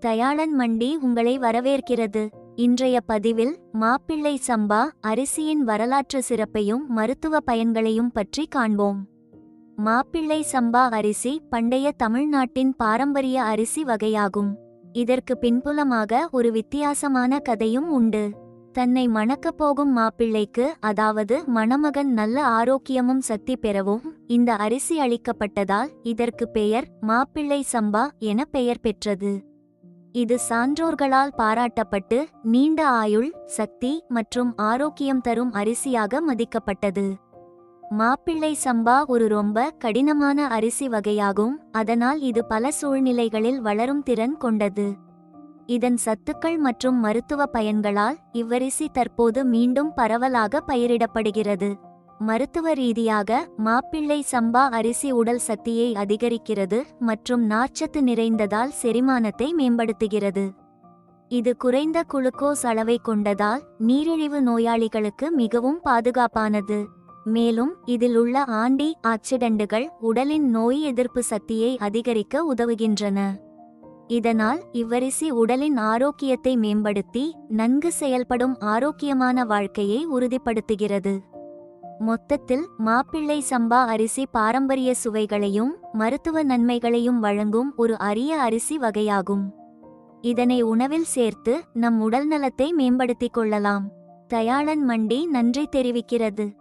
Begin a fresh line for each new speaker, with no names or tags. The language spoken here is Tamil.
தயாளன் மண்டி உங்களை வரவேற்கிறது. இன்றைய பதிவில் மாப்பிள்ளை சம்பா அரிசியின் வரலாற்று சிறப்பையும் மருத்துவ பயன்களையும் பற்றி காண்போம். மாப்பிள்ளை சம்பா அரிசி பண்டைய தமிழ்நாட்டின் பாரம்பரிய அரிசி வகையாகும். இதற்கு பின்புலமாக ஒரு வித்தியாசமான கதையும் உண்டு. தன்னை மணக்கப் போகும் மாப்பிள்ளைக்கு அதாவது மணமகன் நல்ல ஆரோக்கியமும் சக்தி பெறவும் இந்த அரிசி அளிக்கப்பட்டதால் இதற்கு பெயர் மாப்பிள்ளை சம்பா என பெயர் பெற்றது. இது சான்றோர்களால் பாராட்டப்பட்டு நீண்ட ஆயுள் சக்தி மற்றும் ஆரோக்கியம் தரும் அரிசியாக மதிக்கப்பட்டது. மாப்பிள்ளை சம்பா ஒரு ரொம்ப கடினமான அரிசி வகையாகும் அதனால் இது பல சூழ்நிலைகளில் வளரும் திறன் கொண்டது. இதன் சத்துக்கள் மற்றும் மருத்துவ பயன்களால் இவ்வரிசி தற்போது மீண்டும் பரவலாக பயிரிடப்படுகிறது. மருத்துவ ரீதியாக மாப்பிள்ளை சம்பா அரிசி உடல் சக்தியை அதிகரிக்கிறது மற்றும் நார்ச்சத்து நிறைந்ததால் செரிமானத்தை மேம்படுத்துகிறது. இது குறைந்த குளுக்கோஸ் அளவை கொண்டதால் நீரிழிவு நோயாளிகளுக்கு மிகவும் பாதுகாப்பானது. மேலும் இதில் உள்ள ஆண்டி ஆக்சிடென்ட்டுகள் உடலின் நோய் எதிர்ப்பு சக்தியை அதிகரிக்க உதவுகின்றன. இதனால் இவ்வரிசி உடலின் ஆரோக்கியத்தை மேம்படுத்தி நன்கு செயல்படும் ஆரோக்கியமான வாழ்க்கையை உறுதிப்படுத்துகிறது. மொத்தத்தில் மாப்பிள்ளை சம்பா அரிசி பாரம்பரிய சுவைகளையும் மருத்துவ நன்மைகளையும் வழங்கும் ஒரு அரிய அரிசி வகையாகும். இதனை உணவில் சேர்த்து நம் உடல் நலத்தை மேம்படுத்திக் கொள்ளலாம். தயாளன் மண்டி நன்றி தெரிவிக்கிறது.